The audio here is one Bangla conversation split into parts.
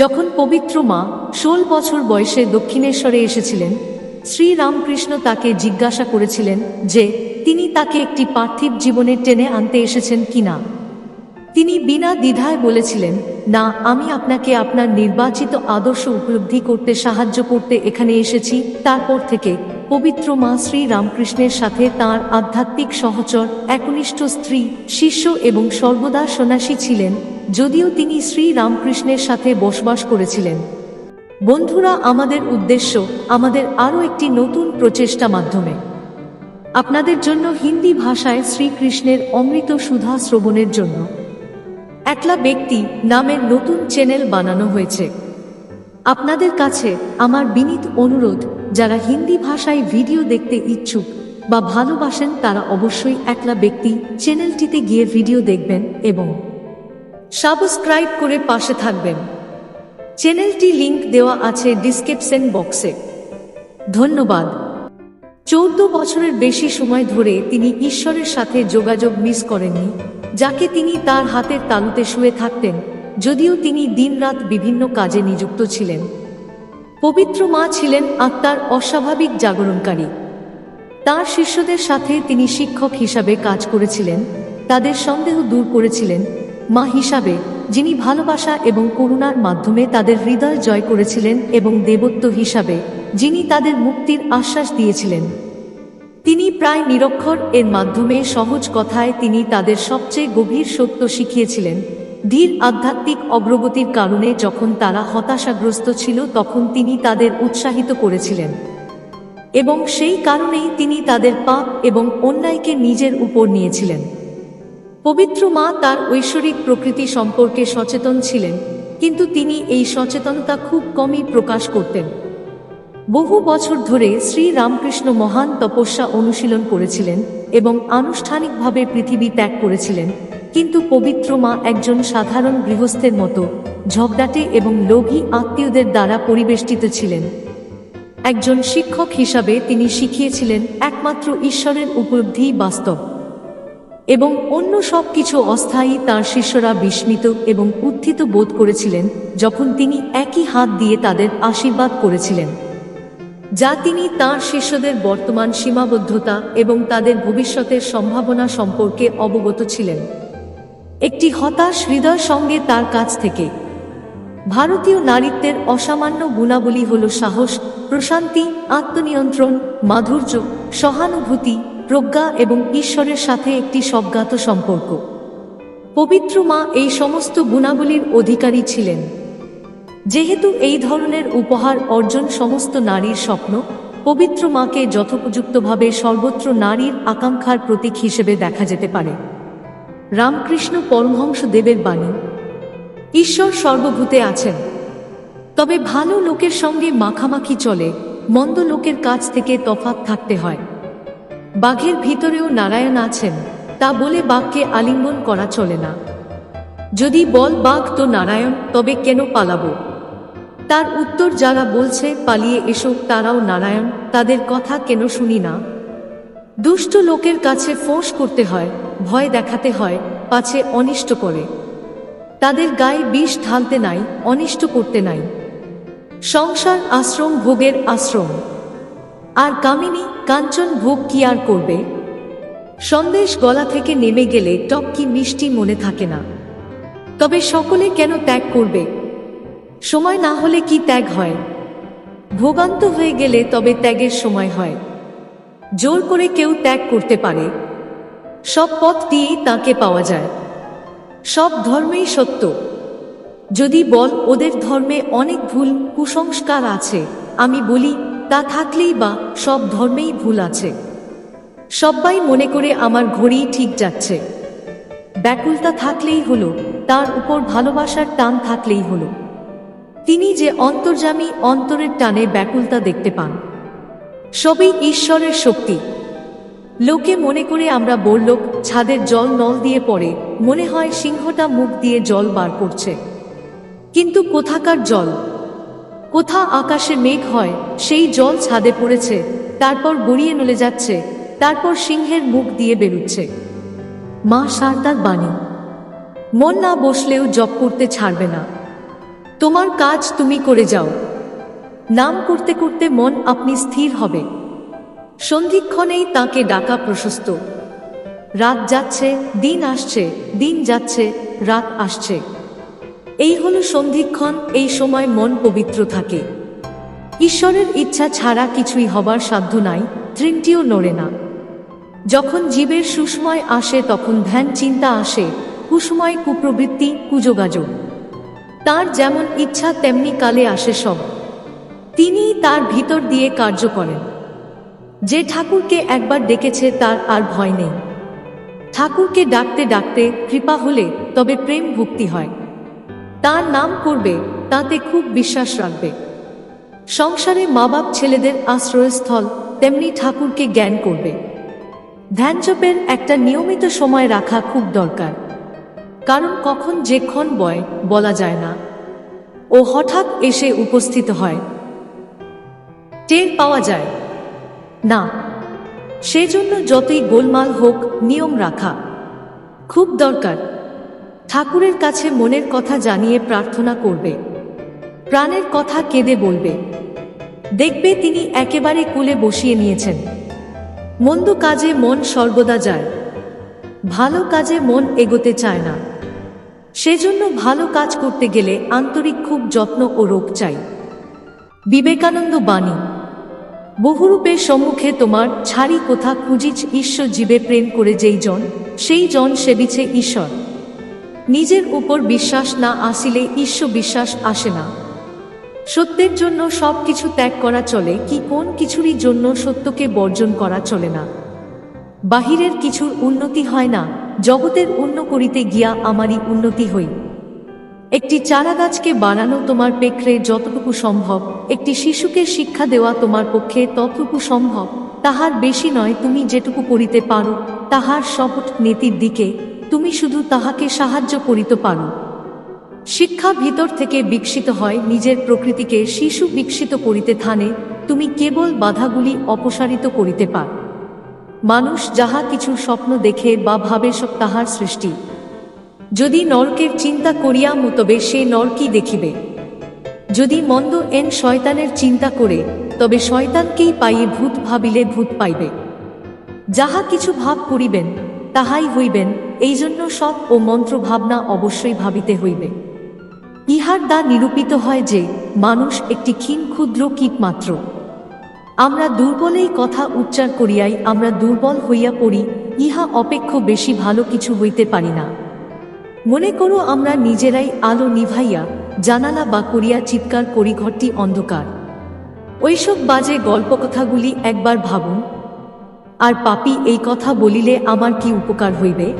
যখন পবিত্র মা ষোল বছর বয়সে দক্ষিণেশ্বরে এসেছিলেন, শ্রীরামকৃষ্ণ তাকে জিজ্ঞাসা করেছিলেন যে, তিনি তাকে একটি পার্থিব জীবনে টেনে আনতে এসেছেন কিনা তিনি বিনা দ্বিধায় বলেছিলেন, না, আমি আপনাকে আপনার নির্বাচিত আদর্শ উপলব্ধি করতে সাহায্য করতে এখানে এসেছি, তারপর থেকে পবিত্র মা শ্রী রামকৃষ্ণের সাথে তাঁর আধ্যাত্মিক সহচর একনিষ্ঠ স্ত্রী, শিষ্য এবং সর্বদা সন্ন্যাসী ছিলেন, যদিও তিনি শ্রী রামকৃষ্ণের সাথে বসবাস করেছিলেন। বন্ধুরা, আমাদের উদ্দেশ্য আমাদের আরও একটি নতুন প্রচেষ্টা মাধ্যমে। আপনাদের জন্য হিন্দি ভাষায় শ্রীকৃষ্ণের অমৃত সুধা শ্রবণের জন্য। একলা ব্যক্তি নামের নতুন চ্যানেল বানানো হয়েছে। আপনাদের কাছে আমার বিনীত অনুরোধ, যারা হিন্দি ভাষায় ভিডিও দেখতে ইচ্ছুক বা ভালোবাসেন তারা অবশ্যই একলা ব্যক্তি চ্যানেলটিতে গিয়ে ভিডিও দেখবেন এবং সাবস্ক্রাইব করে পাশে থাকবেন। চ্যানেলটি লিংক দেওয়া আছে ডিসক্রিপশন বক্সে। ধন্যবাদ। চৌদ্দ বছরের বেশি সময় ধরে তিনি ঈশ্বরের সাথে যোগাযোগ মিস করেননি, যাকে তিনি তার হাতের তালুতে শুয়ে থাকতেন। যদিও তিনি দিনরাত বিভিন্ন কাজে নিযুক্ত ছিলেন। পবিত্র মা ছিলেন আত্মার অস্বাভাবিক জাগরণকারী। তার শিষ্যদের সাথে তিনি শিক্ষক হিসাবে কাজ করেছিলেন, তাদের সন্দেহ দূর করেছিলেন মা হিসাবে, যিনি ভালোবাসা এবং করুণার মাধ্যমে তাদের হৃদয় জয় করেছিলেন এবং দেবত্ব হিসাবে, যিনি তাদের মুক্তির আশ্বাস দিয়েছিলেন। তিনি প্রায় নিরক্ষর এর মাধ্যমে সহজ কথায় তিনি তাদের সবচেয়ে গভীর সত্য শিখিয়েছিলেন। ধীর আধ্যাত্মিক অগ্রগতির কারণে যখন তারা হতাশাগ্রস্ত ছিল, তখন তিনি তাদের উৎসাহিত করেছিলেন। এবং সেই কারণেই তিনি তাদের পাপ এবং অন্যায়কে নিজের উপর নিয়েছিলেন। পবিত্র মা তার ঐশ্বরিক প্রকৃতি সম্পর্কে সচেতন ছিলেন, কিন্তু তিনি এই সচেতনতা খুব কমই প্রকাশ করতেন। বহু বছর ধরে শ্রী রামকৃষ্ণ মহান তপস্যা অনুশীলন করেছিলেন এবং আনুষ্ঠানিকভাবে পৃথিবী ত্যাগ করেছিলেন। কিন্তু পবিত্র মা একজন সাধারণ গৃহস্থের মতো, ঝগড়াটে এবং লোভী আত্মীয়দের দ্বারা পরিবেষ্টিত ছিলেন। একজন শিক্ষক হিসাবে তিনি শিখিয়েছিলেন একমাত্র ঈশ্বরের উপলব্ধিই বাস্তব। এবং অন্য সব কিছু অস্থায়ী তার শিষ্যরা বিস্মিত এবং উত্থিত বোধ করেছিলেন যখন তিনি একই হাত দিয়ে তাদের আশীর্বাদ করেছিলেন। যা তিনি তাঁর শিষ্যদের বর্তমান সীমাবদ্ধতা এবং তাদের ভবিষ্যতের সম্ভাবনা সম্পর্কে অবগত ছিলেন। একটি হতাশ হৃদয় সঙ্গে তার কাছ থেকে। ভারতীয় নারীত্বের অসামান্য গুণাবলী হল সাহস, প্রশান্তি, আত্মনিয়ন্ত্রণ, মাধুর্য, সহানুভূতি, প্রজ্ঞা এবং ঈশ্বরের সাথে একটি সজ্ঞাত সম্পর্ক। পবিত্র মা এই সমস্ত গুণাবলীর অধিকারী ছিলেন। যেহেতু এই ধরনের উপহার অর্জন সমস্ত নারীর স্বপ্ন, পবিত্র মাকে যথোপযুক্তভাবে সর্বত্র নারীর আকাঙ্ক্ষার প্রতীক হিসেবে দেখা যেতে পারে। রামকৃষ্ণ পরমহংস দেবের বাণী। ঈশ্বর সর্বভূতে আছেন। তবে ভালো লোকের সঙ্গে মাখামাখি চলে, মন্দ লোকের কাছ থেকে তফাৎ থাকতে হয়। বাঘের ভিতরেও নারায়ণ আছেন, তা বলে বাঘকে আলিঙ্গন করা চলে না। যদি বল বাঘ তো নারায়ণ, তবে কেন পালাবো? তার উত্তর যারা বলছে, পালিয়ে এসো, তারাও নারায়ণ, তাদের কথা কেন শুনি না? দুষ্ট লোকের কাছে ফোঁস করতে হয় ভয় দেখাতে হয়, পাছে অনিষ্ট করে। তাদের গায়ে বিষ ঢালতে নাই, অনিষ্ট করতে নাই। সংসার আশ্রম ভোগের আশ্রম। আর কামিনী কাঞ্চন ভোগ কি আর করবে? সন্দেশ গলা থেকে নেমে গেলে টক কি মিষ্টি মনে থাকে না। তবে সকলে কেন ত্যাগ করবে? সময় না হলে কি ত্যাগ হয়? ভোগান্ত হয়ে গেলে তবে ত্যাগের সময় হয়। জোর করে কেউ ত্যাগ করতে পারে। সব পথ দিয়েই তাকে পাওয়া যায়। সব ধর্মেই সত্য। যদি বল ওদের ধর্মে অনেক ভুল কুসংস্কার আছে, আমি বলি, তা থাকলেই বা সব ধর্মেই ভুল আছে। সবাই মনে করে আমার ঘড়ি ঠিক যাচ্ছে। ব্যাকুলতা থাকলেই হলো, তার উপর ভালোবাসার টান থাকলেই হলো। তিনি যে অন্তর্জামী অন্তরের টানে ব্যাকুলতা দেখতে পান। সবই ঈশ্বরের শক্তি। লোকে মনে করে আমরা বললোক ছাদের জল নল দিয়ে পড়ে, মনে হয় সিংহটা মুখ দিয়ে জল বার করছে। কিন্তু কোথাকার জল? কোথা আকাশে মেঘ হয়, সেই জল ছাদে পড়েছে, তারপর গড়িয়ে নলে যাচ্ছে, তারপর সিংহের মুখ দিয়ে বেরুচ্ছে। মা সারদার বাণী। মন না বসলেও জপ করতে ছাড়বে না। তোমার কাজ তুমি করে যাও। নাম করতে করতে মন আপনি স্থির হবে। সন্ধিক্ষণেই তাকে ডাকা প্রশস্ত। রাত যাচ্ছে, দিন আসছে, দিন যাচ্ছে, রাত আসছে। এই হলো সন্ধিক্ষণ, এই সময় মন পবিত্র থাকে। ঈশ্বরের ইচ্ছা ছাড়া কিছুই হবার সাধ্য নাই, তৃণটিও নড়ে না। যখন জীবের সুসময় আসে, তখন ধ্যান চিন্তা আসে, কুসময় কুপ্রবৃত্তি, কুযোগাযোগ। তার যেমন ইচ্ছা, তেমনি কালে আসে সব। তিনি তার ভিতর দিয়ে কার্য করেন। যে ঠাকুরকে একবার ডেকেছে তার আর ভয় নেই। ঠাকুরকে ডাকতে ডাকতে কৃপা হলে তবে প্রেম ভক্তি হয়। তার নাম করবে, তাতে খুব বিশ্বাস রাখবে। সংসারে মা বাপ ছেলেদের আশ্রয়স্থল তেমনি ঠাকুরকে জ্ঞান করবে। ধ্যানজপের একটা নিয়মিত সময় রাখা খুব দরকার। কারণ কখন যেক্ষণ বয়, বলা যায় না। ও হঠাৎ এসে উপস্থিত হয়। টের পাওয়া যায়। না, সেজন্য যতই গোলমাল হোক, নিয়ম রাখা খুব দরকার। ঠাকুরের কাছে মনের কথা জানিয়ে প্রার্থনা করবে। প্রাণের কথা কেঁদে বলবে। দেখবে তিনি একেবারে কুলে বসিয়ে নিয়েছেন। মন্দ কাজে মন সর্বদা যায়। ভালো কাজে মন এগোতে চায় না। সেজন্য ভালো কাজ করতে গেলে আন্তরিক খুব যত্ন ও রোগ চাই। বিবেকানন্দ বাণী। বহুরূপের সম্মুখে তোমার ছাড়ি কোথা খুঁজিছ? ঈশ্বর জীবে প্রেম করে যেই জন, সেই জন সেবিছে ঈশ্বর। নিজের উপর বিশ্বাস না আসিলে ঈশ্বর বিশ্বাস আসে না। সত্যের জন্য সব কিছু ত্যাগ করা চলে, কি কোন কিছুরই জন্য সত্যকে বর্জন করা চলে না। বাহিরের কিছুর উন্নতি হয় না, জগতের উন্ন করিতে গিয়া আমারই উন্নতি হই। একটি চারাগাছকে বানানো তোমার পেক্ষে যতটুকু সম্ভব, একটি শিশুকে শিক্ষা দেওয়া তোমার পক্ষে ততটুকু সম্ভব, তাহার বেশি নয় তুমি যেটুকু করিতে পারো, তাহার সপট নীতির দিকে তুমি শুধু তাহাকে সাহায্য করিতে পারো। শিক্ষা ভিতর থেকে বিকশিত হয় নিজের প্রকৃতিকে, শিশু বিকশিত করিতে থানে তুমি কেবল বাধাগুলি অপসারিত করিতে পার। মানুষ যাহা কিছু স্বপ্ন দেখে বা ভাবে সব তাহার সৃষ্টি। যদি নরকের চিন্তা করিয়া মুতবে, সে নরকই দেখিবে। যদি মন্দ এন শয়তানের চিন্তা করে, তবে শয়তানকেই পাইয়ে ভূত ভাবিলে ভূত পাইবে। যাহা কিছু ভাব করিবেন, তাহাই হইবেন এই জন্য সৎ ও মন্ত্র ভাবনা অবশ্যই ভাবিতে হইবে। ইহার দা নিরূপিত হয় যে, মানুষ একটি ক্ষীণ ক্ষুদ্র কীট মাত্র আমরা দুর্বলেই কথা উচ্চার করিয়াই আমরা দুর্বল হইয়া পড়ি, ইহা অপেক্ষ বেশি ভালো কিছু হইতে পারি না। মনে করো আমরা নিজেরাই আলো নিভাইয়া জানালা বা করিয়া চিৎকার করি ঘরটি অন্ধকার। ওইসব বাজে গল্প কথাগুলি একবার ভাবুন। আর পাপি এই কথা বলিলে আমার কি উপকার হইবে?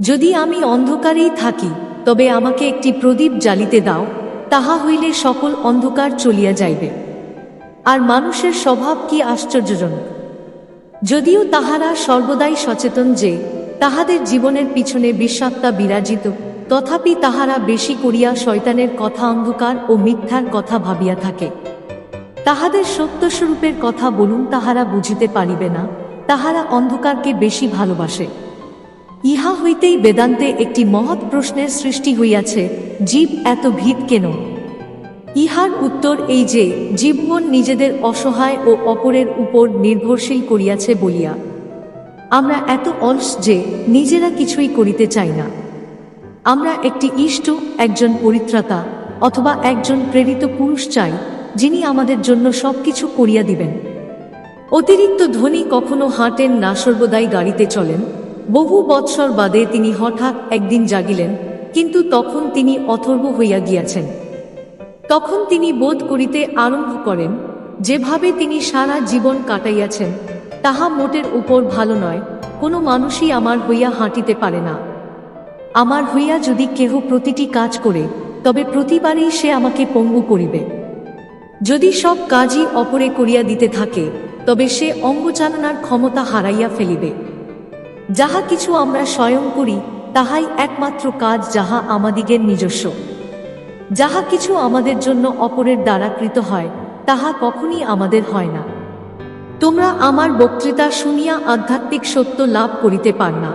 যদি আমি অন্ধকারেই থাকি, তবে আমাকে একটি প্রদীপ জ্বালিতে দাও, তাহা হইলে সকল অন্ধকার চলিয়া যাইবে। আর মানুষের স্বভাব কি আশ্চর্যজনক। যদিও তাহারা সর্বদাই সচেতন যে তাহাদের জীবনের পিছনে বিষাত্মা বিরাজিত, তথাপি তাহারা বেশি করিয়া শয়তানের কথা অন্ধকার ও মিথ্যার কথা ভাবিয়া থাকে। তাহাদের সত্যস্বরূপের কথা বলুন তাহারা বুঝিতে পারিবে না, তাহারা অন্ধকারকে বেশি ভালোবাসে। ইহা হইতেই বেদান্তে একটি মহৎ প্রশ্নের সৃষ্টি হইয়াছে, জীব এত ভীত কেন? ইহার উত্তর এই যে, জীবগণ নিজেদের অসহায় ও অপরের উপর নির্ভরশীল করিয়াছে বলিয়া। আমরা এত অলস যে নিজেরা কিছুই করিতে চাই না। আমরা একটি ইষ্ট, একজন পরিত্রাতা, অথবা একজন প্রেরিত পুরুষ চাই, যিনি আমাদের জন্য সবকিছু করিয়া দিবেন। অতিরিক্ত ধনী কখনো হাঁটেন না সর্বদাই গাড়িতে চলেন। বহু বৎসর বাদে তিনি হঠাৎ একদিন জাগিলেন, কিন্তু তখন তিনি অথর্ব হইয়া গিয়াছেন। তখন তিনি বোধ করিতে আরম্ভ করেন, যেভাবে তিনি সারা জীবন কাটাইয়াছেন তাহা মোটের উপর ভালো নয়, কোনো মানুষই আমার হইয়া হাঁটিতে পারে না। আমার হইয়া যদি কেহ প্রতিটি কাজ করে, তবে প্রতিবারই সে আমাকে পঙ্গু করিবে। যদি সব কাজই অপরে করিয়া দিতে থাকে, তবে সে অঙ্গচালনার ক্ষমতা হারাইয়া ফেলিবে। যাহা কিছু আমরা স্বয়ং করি, তাহাই একমাত্র কাজ যাহা আমাদিগের নিজস্ব। যাহা কিছু আমাদের জন্য অপরের দ্বারা কৃত হয়, তাহা কখনই আমাদের হয় না। তোমরা আমার বক্তৃতা শুনিয়া আধ্যাত্মিক সত্য লাভ করিতে পার না।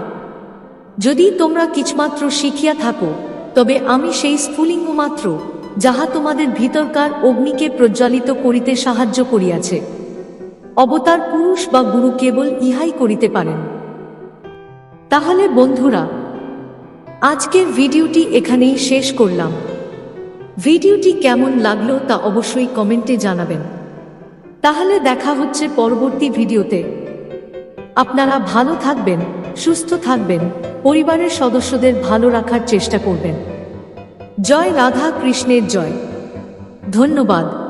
যদি তোমরা কিছুমাত্র শিখিয়া থাকো, তবে আমি সেই স্ফুলিঙ্গ মাত্র, যাহা তোমাদের ভিতরকার অগ্নিকে প্রজ্বালিত করিতে সাহায্য করিয়াছে। অবতার পুরুষ বা গুরু কেবল ইহাই করিতে পারেন। তাহলে বন্ধুরা, আজকের ভিডিওটি এখানেই শেষ করলাম। ভিডিওটি কেমন লাগল তা অবশ্যই কমেন্টে জানাবেন। তাহলে দেখা হচ্ছে পরবর্তী ভিডিওতে। আপনারা ভালো থাকবেন, সুস্থ থাকবেন, পরিবারের সদস্যদের ভালো রাখার চেষ্টা করবেন। জয় রাধা কৃষ্ণের জয়। ধন্যবাদ।